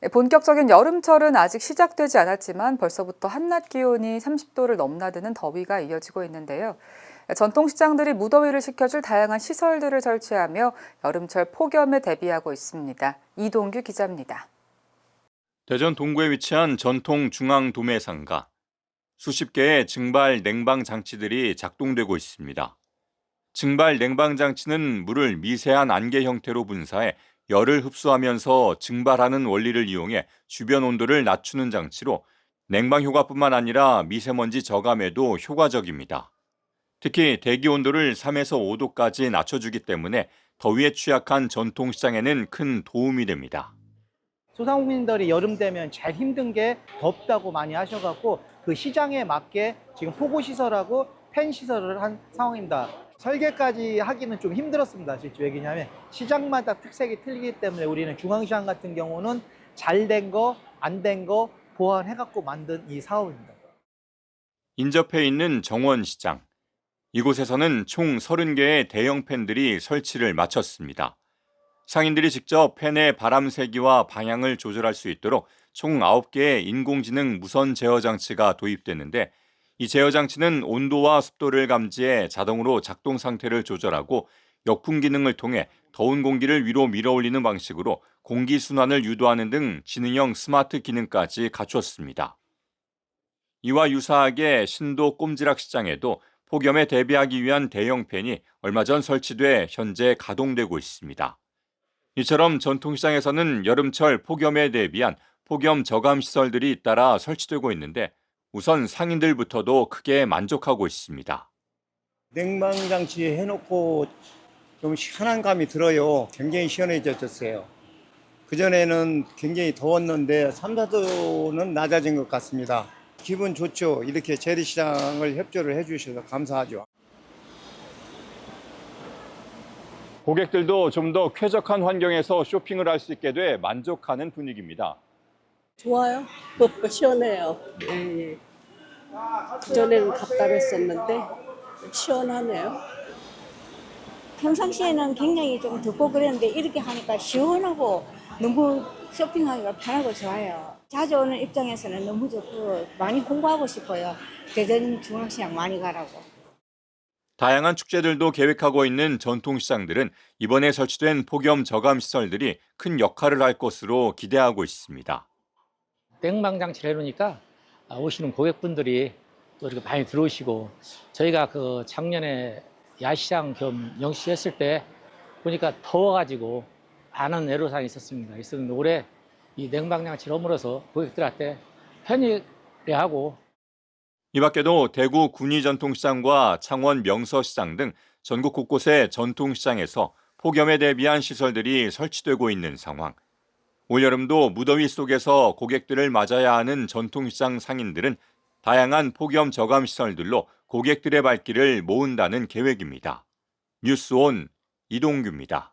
네, 본격적인 여름철은 아직 시작되지 않았지만 벌써부터 한낮 기온이 30도를 넘나드는 더위가 이어지고 있는데요. 전통시장들이 무더위를 식혀줄 다양한 시설들을 설치하며 여름철 폭염에 대비하고 있습니다. 이동규 기자입니다. 대전 동구에 위치한 전통 중앙 도매 상가. 수십 개의 증발 냉방 장치들이 작동되고 있습니다. 증발 냉방 장치는 물을 미세한 안개 형태로 분사해 열을 흡수하면서 증발하는 원리를 이용해 주변 온도를 낮추는 장치로 냉방 효과뿐만 아니라 미세먼지 저감에도 효과적입니다. 특히 대기 온도를 3에서 5도까지 낮춰주기 때문에 더위에 취약한 전통 시장에는 큰 도움이 됩니다. 소상공인들이 여름 되면 제일 힘든 게 덥다고 많이 하셔갖고 그 시장에 맞게 지금 포고 시설하고 팬 시설을 한 상황입니다. 설계까지 하기는 좀 힘들었습니다. 실제 왜냐하면 시장마다 특색이 틀리기 때문에 우리는 중앙시장 같은 경우는 잘 된 거, 안 된 거 보완해갖고 만든 이 사업입니다. 인접해 있는 정원시장. 이곳에서는 총 30개의 대형 팬들이 설치를 마쳤습니다. 상인들이 직접 팬의 바람 세기와 방향을 조절할 수 있도록 총 9개의 인공지능 무선 제어 장치가 도입됐는데 이 제어 장치는 온도와 습도를 감지해 자동으로 작동 상태를 조절하고 역풍 기능을 통해 더운 공기를 위로 밀어올리는 방식으로 공기 순환을 유도하는 등 지능형 스마트 기능까지 갖췄습니다. 이와 유사하게 신도 꼼지락 시장에도 폭염에 대비하기 위한 대형 팬이 얼마 전 설치돼 현재 가동되고 있습니다. 이처럼 전통시장에서는 여름철 폭염에 대비한 폭염 저감 시설들이 잇따라 설치되고 있는데 우선 상인들부터도 크게 만족하고 있습니다. 냉방장치 해놓고 좀 시원한 감이 들어요. 굉장히 시원해졌어요. 그전에는 굉장히 더웠는데 3, 4도는 낮아진 것 같습니다. 기분 좋죠. 이렇게 재래시장을 협조를 해주셔서 감사하죠. 고객들도 좀 더 쾌적한 환경에서 쇼핑을 할 수 있게 돼 만족하는 분위기입니다. 좋아요. 시원해요. 예, 예. 그전에는 답답했었는데 시원하네요. 평상시에는 굉장히 좀 덥고 그랬는데 이렇게 하니까 시원하고 너무 쇼핑하기가 편하고 좋아요. 자주 오는 입장에서는 너무 좋고 많이 공부하고 싶어요. 대전 중앙시장 많이 가라고. 다양한 축제들도 계획하고 있는 전통시장들은 이번에 설치된 폭염 저감 시설들이 큰 역할을 할 것으로 기대하고 있습니다. 냉방 장치를 해놓으니까 아, 오시는 고객분들이 또 이렇게 많이 들어오시고 저희가 그 작년에 야시장 겸 영시 했을 때 보니까 더워가지고 많은 애로사항이 있었습니다. 있었는데 올해 이 냉방 장치를 허물어서 고객들한테 편리하고 이 밖에도 대구 군위전통시장과 창원 명서시장 등 전국 곳곳의 전통시장에서 폭염에 대비한 시설들이 설치되고 있는 상황. 올여름도 무더위 속에서 고객들을 맞아야 하는 전통시장 상인들은 다양한 폭염 저감 시설들로 고객들의 발길을 모은다는 계획입니다. 뉴스온 이동규입니다.